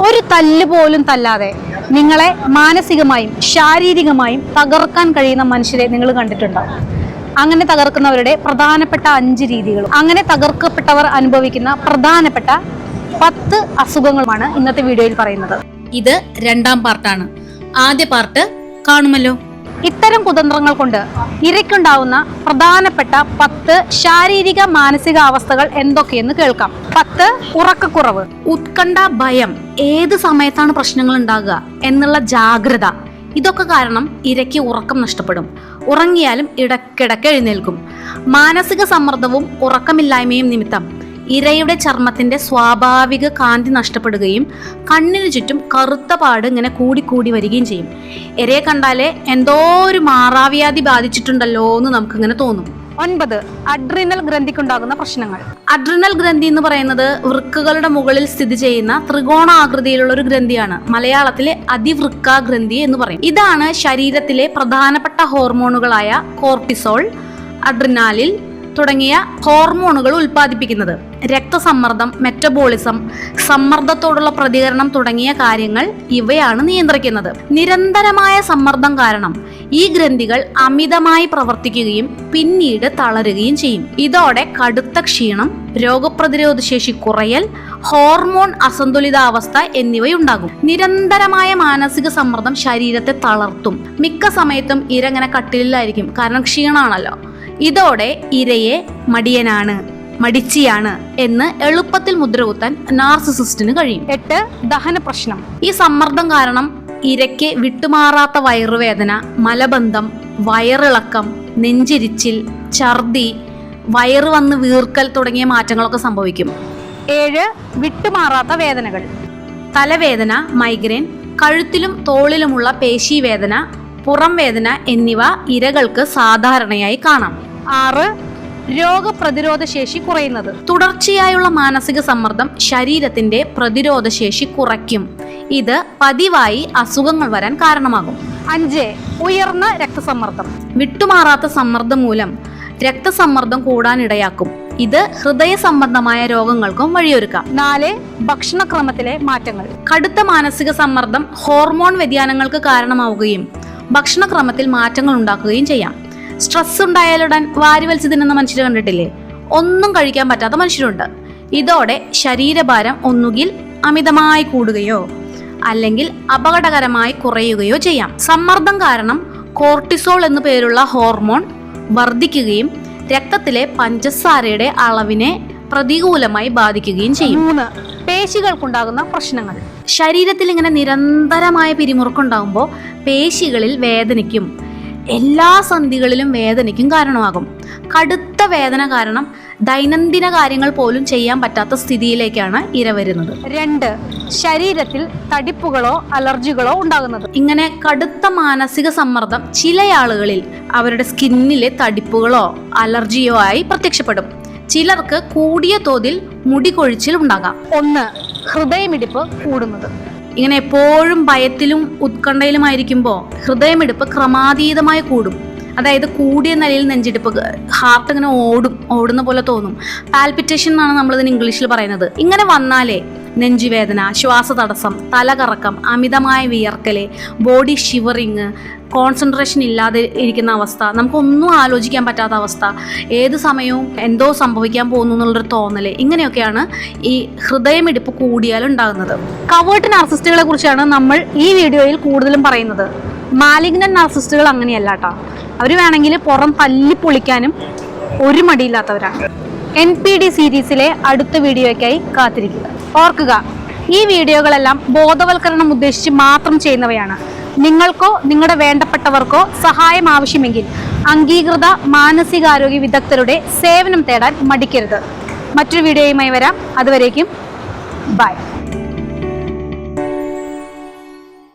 ഒരു തല്ല് പോലും തല്ലാതെ നിങ്ങളെ മാനസികമായും ശാരീരികമായും തകർക്കാൻ കഴിയുന്ന മനുഷ്യരെ നിങ്ങൾ കണ്ടിട്ടുണ്ടോ? അങ്ങനെ തകർക്കുന്നവരുടെ പ്രധാനപ്പെട്ട അഞ്ച് രീതികളും. അങ്ങനെ തകർക്കപ്പെട്ടവർ അനുഭവിക്കുന്ന പ്രധാനപ്പെട്ട പത്ത് അസുഖങ്ങളുമാണ് ഇന്നത്തെ വീഡിയോയിൽ പറയുന്നത്. ഇത് രണ്ടാം പാർട്ടാണ്. ആദ്യ പാർട്ട് കാണുമല്ലോ. ഇത്തരം കുതന്ത്രങ്ങൾ കൊണ്ട് ഇരയ്ക്കുണ്ടാവുന്ന പ്രധാനപ്പെട്ട പത്ത് ശാരീരിക മാനസിക അവസ്ഥകൾ എന്തൊക്കെയെന്ന് കേൾക്കാം. പത്ത് ഉറക്കക്കുറവ്. ഉത്കണ്ഠ ഭയം. ഏത് സമയത്താണ് പ്രശ്നങ്ങൾ ഉണ്ടാകുക എന്നുള്ള ജാഗ്രത. ഇതൊക്കെ കാരണം ഇരയ്ക്ക് ഉറക്കം നഷ്ടപ്പെടും. ഉറങ്ങിയാലും ഇടക്കിടക്ക് എഴുന്നേൽക്കും. മാനസിക സമ്മർദ്ദവും ഉറക്കമില്ലായ്മയും നിമിത്തം. ഇരയുടെ ചർമ്മത്തിന്റെ സ്വാഭാവിക കാന്തി നഷ്ടപ്പെടുകയും കണ്ണിന് ചുറ്റും കറുത്ത പാട് ഇങ്ങനെ കൂടിക്കൂടി വരികയും ചെയ്യും. ഇരയെ കണ്ടാലേ എന്തോ ഒരു മാറാവ്യാധി ബാധിച്ചിട്ടുണ്ടല്ലോ എന്ന് നമുക്കിങ്ങനെ തോന്നും. ഒൻപത് അഡ്രിനൽ ഗ്രന്ഥിക്കുണ്ടാകുന്ന പ്രശ്നങ്ങൾ. അഡ്രിനൽ ഗ്രന്ഥി എന്ന് പറയുന്നത് വൃക്കകളുടെ മുകളിൽ സ്ഥിതി ചെയ്യുന്ന ത്രികോണാകൃതിയിലുള്ള ഒരു ഗ്രന്ഥിയാണ്. മലയാളത്തിലെ അതിവൃക്ക ഗ്രന്ഥി എന്ന് പറയും. ഇതാണ് ശരീരത്തിലെ പ്രധാനപ്പെട്ട ഹോർമോണുകളായ കോർട്ടിസോൾ അഡ്രിനാലിൽ തുടങ്ങിയ ഹോർമോണുകൾ ഉൽപ്പാദിപ്പിക്കുന്നത്. രക്തസമ്മർദ്ദം മെറ്റബോളിസം സമ്മർദ്ദത്തോടുള്ള പ്രതികരണം തുടങ്ങിയ കാര്യങ്ങൾ ഇവയാണ് നിയന്ത്രിക്കുന്നത്. നിരന്തരമായ സമ്മർദ്ദം കാരണം ഈ ഗ്രന്ഥികൾ അമിതമായി പ്രവർത്തിക്കുകയും പിന്നീട് തളരുകയും ചെയ്യും. ഇതോടെ കടുത്ത ക്ഷീണം രോഗപ്രതിരോധ ശേഷി കുറയൽ ഹോർമോൺ അസന്തുലിതാവസ്ഥ എന്നിവയുണ്ടാകും. നിരന്തരമായ മാനസിക സമ്മർദ്ദം ശരീരത്തെ തളർത്തും. മിക്ക സമയത്തും ഇരങ്ങനെ കട്ടിലില്ലായിരിക്കും കാരണം ക്ഷീണമാണല്ലോ. ഇതോടെ ഇരയെ മടിയനാണ്. മടിച്ചിയാണ് എന്ന് എളുപ്പത്തിൽ മുദ്രകുത്താൻ നാർസിസിസ്റ്റിന് കഴിയും. എട്ട് ദഹന പ്രശ്നം. ഈ സമ്മർദ്ദം കാരണം ഇരയ്ക്ക് വിട്ടുമാറാത്ത വയറുവേദന മലബന്ധം വയറിളക്കം നെഞ്ചിരിച്ചിൽ ഛർദി വയറ് വന്ന് വീർക്കൽ തുടങ്ങിയ മാറ്റങ്ങളൊക്കെ സംഭവിക്കും. ഏഴ് വിട്ടുമാറാത്ത വേദനകൾ. തലവേദന മൈഗ്രെയിൻ കഴുത്തിലും തോളിലുമുള്ള പേശി വേദന പുറം വേദന എന്നിവ ഇരകൾക്ക് സാധാരണയായി കാണാം. ആറ് രോഗപ്രതിരോധ ശേഷി കുറയുന്നത്. തുടർച്ചയായുള്ള മാനസിക സമ്മർദ്ദം ശരീരത്തിന്റെ പ്രതിരോധ ശേഷി കുറയ്ക്കും. ഇത് പതിവായി അസുഖങ്ങൾ വരാൻ കാരണമാകും. അഞ്ച് ഉയർന്ന രക്തസമ്മർദ്ദം. വിട്ടുമാറാത്ത സമ്മർദ്ദം മൂലം രക്തസമ്മർദ്ദം കൂടാനിടയാക്കും. ഇത് ഹൃദയ സംബന്ധമായ രോഗങ്ങൾക്കും വഴിയൊരുക്കാം. നാല് ഭക്ഷണക്രമത്തിലെ മാറ്റങ്ങൾ. കടുത്ത മാനസിക സമ്മർദ്ദം ഹോർമോൺ വ്യതിയാനങ്ങൾക്ക് കാരണമാവുകയും ഭക്ഷണക്രമത്തിൽ മാറ്റങ്ങൾ ഉണ്ടാക്കുകയും ചെയ്യാം. സ്ട്രെസ് ഉണ്ടായാലുടൻ വാരി വലിച്ചു തിന്നുന്ന മനുഷ്യർ കണ്ടിട്ടില്ലേ? ഒന്നും കഴിക്കാൻ പറ്റാത്ത മനുഷ്യരുണ്ട്. ഇതോടെ ശരീരഭാരം ഒന്നുകിൽ അമിതമായി കൂടുകയോ അല്ലെങ്കിൽ അപകടകരമായി കുറയുകയോ ചെയ്യാം. സമ്മർദ്ദം കാരണം കോർട്ടിസോൾ എന്നു പേരുള്ള ഹോർമോൺ വർദ്ധിക്കുകയും രക്തത്തിലെ പഞ്ചസാരയുടെ അളവിനെ പ്രതികൂലമായി ബാധിക്കുകയും ചെയ്യും. മൂന്ന് പേശികൾക്കുണ്ടാകുന്ന പ്രശ്നങ്ങൾ. ശരീരത്തിൽ ഇങ്ങനെ നിരന്തരമായ പിരിമുറുക്കുണ്ടാകുമ്പോൾ പേശികളിൽ വേദനയ്ക്കും എല്ലാ സന്ധികളിലും വേദനയ്ക്കും കാരണമാകും. കടുത്ത വേദന കാരണം ദൈനംദിന കാര്യങ്ങൾ പോലും ചെയ്യാൻ പറ്റാത്ത സ്ഥിതിയിലേക്കാണ് ഇര വരുന്നത്. രണ്ട് ശരീരത്തിൽ തടിപ്പുകളോ അലർജികളോ ഉണ്ടാകുന്നത്. ഇങ്ങനെ കടുത്ത മാനസിക സമ്മർദ്ദം ചില ആളുകളിൽ അവരുടെ സ്കിന്നിലെ തടിപ്പുകളോ അലർജിയോ ആയി പ്രത്യക്ഷപ്പെടും. ചിലർക്ക് കൂടിയ തോതിൽ മുടി കൊഴിച്ചിൽ ഉണ്ടാകാം. ഒന്ന് ഹൃദയമിടിപ്പ് കൂടുന്നത്. ഇങ്ങനെ എപ്പോഴും ഭയത്തിലും ഉത്കണ്ഠയിലുമായിരിക്കുമ്പോൾ ഹൃദയമിടിപ്പ് ക്രമാതീതമായി കൂടും. അതായത് കൂടിയ നിലയിൽ നെഞ്ചിടിപ്പ് ഹാർട്ട് ഇങ്ങനെ ഓടും ഓടുന്ന പോലെ തോന്നും. പാൽപിറ്റേഷൻ എന്നാണ് നമ്മളിതിന് ഇംഗ്ലീഷിൽ പറയുന്നത്. ഇങ്ങനെ വന്നാലേ നെഞ്ചുവേദന ശ്വാസതടസ്സം തലകറക്കം അമിതമായ വിയർക്കൽ ബോഡി ഷിവറിങ് കോൺസെൻട്രേഷൻ ഇല്ലാതെ ഇരിക്കുന്ന അവസ്ഥ നമുക്കൊന്നും ആലോചിക്കാൻ പറ്റാത്ത അവസ്ഥ ഏത് സമയവും എന്തോ സംഭവിക്കാൻ പോകുന്നു എന്നുള്ളൊരു തോന്നൽ ഇങ്ങനെയൊക്കെയാണ് ഈ ഹൃദയമിടിപ്പ് കൂടിയാൽ ഉണ്ടാകുന്നത്. കവേർട്ട് നാർസിസ്റ്റുകളെ കുറിച്ചാണ് നമ്മൾ ഈ വീഡിയോയിൽ കൂടുതലും പറയുന്നത്. മാലിഗ്നൻ നാർസിസ്റ്റുകൾ അങ്ങനെയല്ല കേട്ടോ അവർ വേണമെങ്കിൽ പുറം തല്ലി പൊളിക്കാനും ഒരു മടിയില്ലാത്തവരാണ്. എൻ പി ഡി സീരീസിലെ അടുത്ത വീഡിയോയ്ക്കായി കാത്തിരിക്കുക. ഓർക്കുക ഈ വീഡിയോകളെല്ലാം ബോധവൽക്കരണം ഉദ്ദേശിച്ച് മാത്രം ചെയ്യുന്നവയാണ്. നിങ്ങൾക്കോ നിങ്ങളുടെ വേണ്ടപ്പെട്ടവർക്കോ സഹായം ആവശ്യമെങ്കിൽ അംഗീകൃത മാനസികാരോഗ്യ വിദഗ്ധരുടെ സേവനം തേടാൻ മടിക്കരുത്. മറ്റൊരു വീഡിയോയുമായി വരാം. അതുവരേക്കും ബൈ.